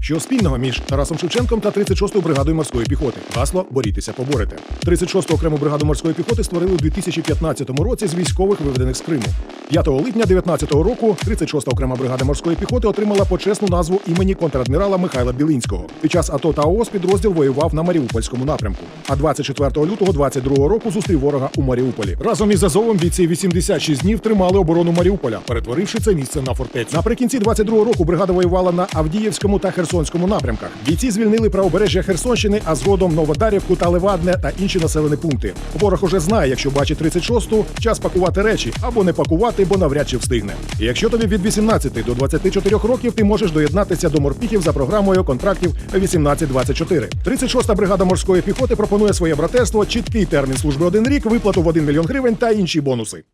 Що спільного між Тарасом Шевченком та 36-ю бригадою морської піхоти? Гасло борітеся, поборете. 36-ту окрему бригаду морської піхоти створили у 2015 році з військових виведених з Криму. 5 липня 2019 року 36-та окрема бригада морської піхоти отримала почесну назву імені контрадмірала Михайла Білинського. Під час АТО та ООС підрозділ воював на Маріупольському напрямку. А 24 лютого 22 року зустрів ворога у Маріуполі. Разом із Азовом бійці 86 днів тримали оборону Маріуполя, перетворивши це місце на фортецю. Наприкінці 22 року бригада воювала на Авдіївському та Херсонському напрямках. Бійці звільнили правобережжя Херсонщини, а згодом Новодарівку та Левадне та інші населені пункти. Ворог уже знає, якщо бачить 36-ту, час пакувати речі або не пакувати, бо навряд чи встигне. Якщо тобі від 18 до 24 років, ти можеш доєднатися до морпіхів за програмою контрактів 18-24. 36-та бригада морської піхоти пропонує своє братерство, чіткий термін служби один рік, виплату в 1 мільйон гривень та інші бонуси.